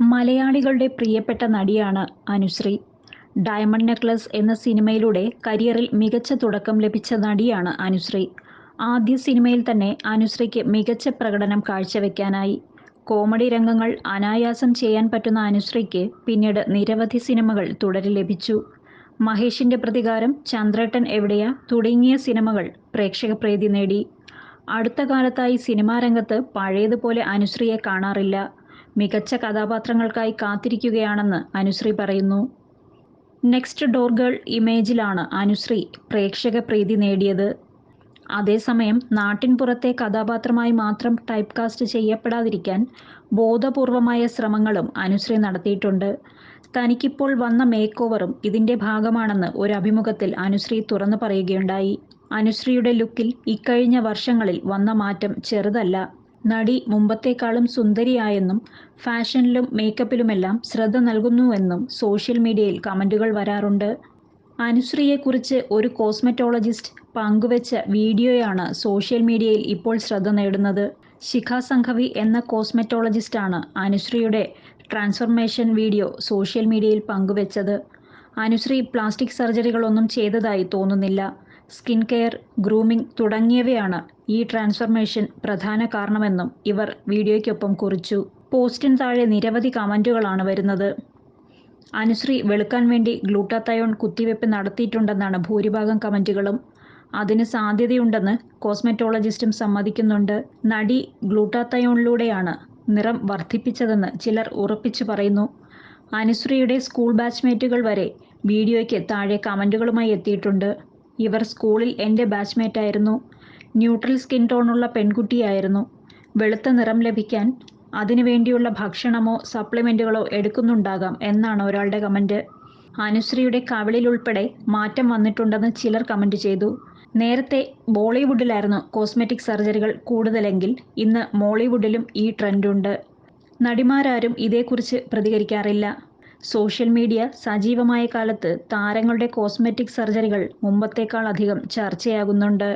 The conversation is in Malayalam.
മലയാളികളുടെ പ്രിയപ്പെട്ട നടിയാണ് അനുശ്രീ. ഡയമണ്ട് നെക്ലസ് എന്ന സിനിമയിലൂടെ കരിയറിൽ മികച്ച തുടക്കം ലഭിച്ച നടിയാണ് അനുശ്രീ. ആദ്യ സിനിമയിൽ തന്നെ അനുശ്രീക്ക് മികച്ച പ്രകടനം കാഴ്ചവെക്കാനായി. കോമഡി രംഗങ്ങൾ അനായാസം ചെയ്യാൻ പറ്റുന്ന അനുശ്രീക്ക് പിന്നീട് നിരവധി സിനിമകൾ തുടരെ ലഭിച്ചു. മഹേഷിന്റെ പ്രതികാരം ചന്ദ്രേട്ടൻ എവിടെയാ തുടങ്ങിയ സിനിമകൾ പ്രേക്ഷക പ്രീതി നേടി. അടുത്ത കാലത്തായി സിനിമാരംഗത്ത് പഴയതുപോലെ അനുശ്രീയെ കാണാറില്ല. മികച്ച കഥാപാത്രങ്ങൾക്കായി കാത്തിരിക്കുകയാണെന്ന് അനുശ്രീ പറയുന്നു. നെക്സ്റ്റ് ഡോർ ഗേൾ ഇമേജിലാണ് അനുശ്രീ പ്രേക്ഷക പ്രീതി നേടിയത്. അതേസമയം നാട്ടിൻ പുറത്തെ കഥാപാത്രമായി മാത്രം ടൈപ്പ് കാസ്റ്റ് ചെയ്യപ്പെടാതിരിക്കാൻ ബോധപൂർവമായ ശ്രമങ്ങളും അനുശ്രീ നടത്തിയിട്ടുണ്ട്. തനിക്കിപ്പോൾ വന്ന മേക്ക് ഓവറും ഇതിന്റെ ഭാഗമാണെന്ന് ഒരു അഭിമുഖത്തിൽ അനുശ്രീ തുറന്നു പറയുകയുണ്ടായി. അനുശ്രീയുടെ ലുക്കിൽ ഇക്കഴിഞ്ഞ വർഷങ്ങളിൽ വന്ന മാറ്റം ചെറുതല്ല. നടി മുമ്പത്തേക്കാളും സുന്ദരിയായെന്നും ഫാഷനിലും മേക്കപ്പിലുമെല്ലാം ശ്രദ്ധ നൽകുന്നുവെന്നും സോഷ്യൽ മീഡിയയിൽ കമന്റുകൾ വരാറുണ്ട്. അനുശ്രീയെക്കുറിച്ച് ഒരു കോസ്മെറ്റോളജിസ്റ്റ് പങ്കുവച്ച വീഡിയോയാണ് സോഷ്യൽ മീഡിയയിൽ ഇപ്പോൾ ശ്രദ്ധ നേടുന്നത്. ശിഖ സംഘവി എന്ന കോസ്മെറ്റോളജിസ്റ്റാണ് അനുശ്രീയുടെ ട്രാൻസ്ഫർമേഷൻ വീഡിയോ സോഷ്യൽ മീഡിയയിൽ പങ്കുവച്ചത്. അനുശ്രീ പ്ലാസ്റ്റിക് സർജറികളൊന്നും ചെയ്തതായി തോന്നുന്നില്ല. സ്കിൻ കെയർ ഗ്രൂമിംഗ് തുടങ്ങിയവയാണ് ഈ ട്രാൻസ്ഫർമേഷൻ പ്രധാന കാരണമെന്നും ഇവർ വീഡിയോയ്ക്കൊപ്പം കുറിച്ചു. പോസ്റ്റിന് താഴെ നിരവധി കമന്റുകളാണ് വരുന്നത്. അനുശ്രീ വെളുക്കാൻ വേണ്ടി ഗ്ലൂട്ടാത്തയോൺ കുത്തിവെപ്പ് നടത്തിയിട്ടുണ്ടെന്നാണ് ഭൂരിഭാഗം കമന്റുകളും അതിന് സാധ്യതയുണ്ടെന്ന് കോസ്മെറ്റോളജിസ്റ്റും സമ്മതിക്കുന്നുണ്ട്. നടി ഗ്ലൂട്ടാത്തയോണിലൂടെയാണ് നിറം വർദ്ധിപ്പിച്ചതെന്ന് ചിലർ ഉറപ്പിച്ചു പറയുന്നു. അനുശ്രീയുടെ സ്കൂൾ ബാച്ച്മേറ്റുകൾ വരെ വീഡിയോയ്ക്ക് താഴെ കമന്റുകളുമായി എത്തിയിട്ടുണ്ട്. ഇവർ സ്കൂളിൽ എന്റെ ബാച്ച്മേറ്റ് ആയിരുന്നു. ന്യൂട്രൽ സ്കിൻ ടോണുള്ള പെൺകുട്ടിയായിരുന്നു. വെളുത്ത നിറം ലഭിക്കാൻ അതിനുവേണ്ടിയുള്ള ഭക്ഷണമോ സപ്ലിമെന്റുകളോ എടുക്കുന്നുണ്ടാകാം എന്നാണ് ഒരാളുടെ കമന്റ് അനുശ്രീയുടെ കവിളിൽ ഉൾപ്പെടെ മാറ്റം വന്നിട്ടുണ്ടെന്ന് ചിലർ കമന്റ് ചെയ്തു. നേരത്തെ ബോളിവുഡിലായിരുന്നു കോസ്മെറ്റിക് സർജറികൾ കൂടുതലെങ്കിൽ ഇന്ന് മോളിവുഡിലും ഈ ട്രെൻഡുണ്ട് നടിമാരാരും ഇതേക്കുറിച്ച് പ്രതികരിക്കാറില്ല. സോഷ്യൽ മീഡിയ സജീവമായ കാലത്ത് താരങ്ങളുടെ കോസ്മെറ്റിക് സർജറികൾ മുമ്പത്തേക്കാൾ അധികം ചർച്ചയാകുന്നുണ്ട്.